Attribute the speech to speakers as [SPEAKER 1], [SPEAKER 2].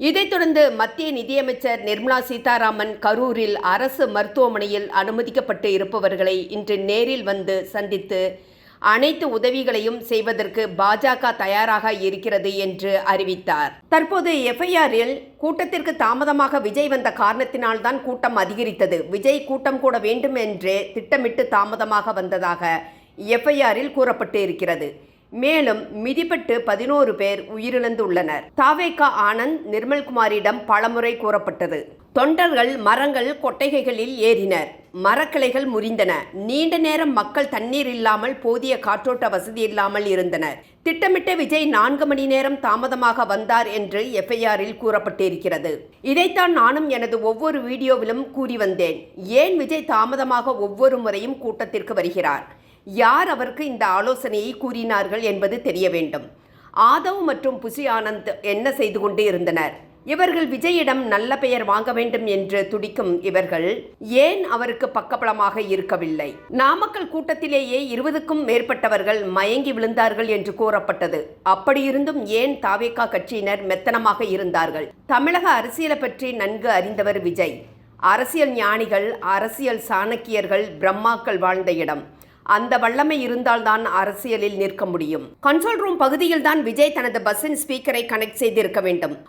[SPEAKER 1] இதைத் தொடர்ந்து மத்திய நிதியமைச்சர் நிர்மலா சீதாராமன் கரூரில் அரசு மருத்துவமனையில் அனுமதிக்கப்பட்டு இருப்பவர்களை இன்று நேரில் வந்து சந்தித்து அனைத்து உதவிகளையும் செய்வதற்கு பாஜக தயாராக இருக்கிறது என்று அறிவித்தார். தற்போது எஃப்ஐஆரில் கூட்டத்திற்கு தாமதமாக விஜய் வந்த காரணத்தினால்தான் கூட்டம் அதிகரித்தது. விஜய் கூட்டம் கூட வேண்டும் என்றே திட்டமிட்டு தாமதமாக வந்ததாக எஃப்ஐஆரில் கூறப்பட்டு இருக்கிறது. மேலும் மிதிப்பட்டு பதினோரு பேர் உயிரிழந்துள்ளனர். தாவேகா ஆனந்த் நிர்மல்குமாரிடம் பலமுறை கூறப்பட்டது. தொண்டர்கள் மரங்கள் கொட்டைகைகளில் ஏறினர். மரக்கிளைகள் முறிந்தன. நீண்ட நேரம் மக்கள் தண்ணீர் இல்லாமல் போதிய காற்றோட்ட வசதி இல்லாமல் இருந்தனர். திட்டமிட்ட விஜய் நான்கு மணி நேரம் தாமதமாக வந்தார் என்று எஃப்ஐஆரில் கூறப்பட்டிருக்கிறது. இதைத்தான் நானும் எனது ஒவ்வொரு வீடியோவிலும் கூறி வந்தேன். ஏன் விஜய் தாமதமாக ஒவ்வொரு முறையும் கூட்டத்திற்கு வருகிறார்? யார் அவருக்கு இந்த ஆலோசனையை கூறினார்கள் என்பது தெரிய வேண்டும். ஆதவ் மற்றும் புஷி ஆனந்த் என்ன செய்து கொண்டு இருந்தனர்? இவர்கள் விஜயிடம் நல்ல பெயர் வாங்க வேண்டும் என்று துடிக்கும் இவர்கள் ஏன் அவருக்கு பக்கபலமாக இருக்கவில்லை? நாமக்கல் கூட்டத்திலேயே இருபதுக்கும் மேற்பட்டவர்கள் மயங்கி விழுந்தார்கள் என்று கூறப்பட்டது. அப்படியிருந்தும் ஏன் தாவேகா கட்சியினர் மெத்தனமாக இருந்தார்கள்? தமிழக அரசியலை பற்றி நன்கு அறிந்தவர் விஜய். அரசியல் ஞானிகள் அரசியல் சாணக்கியர்கள் பிரம்மாக்கள் வாழ்ந்த இடம். அந்த வல்லமை இருந்தால்தான் அரசியலில் நிற்க முடியும். கண்ட்ரோல் ரூம் பகுதியில்தான் விஜய் தனது பஸ்ஸின் ஸ்பீக்கரை கனெக்ட் செய்திருக்க வேண்டும்.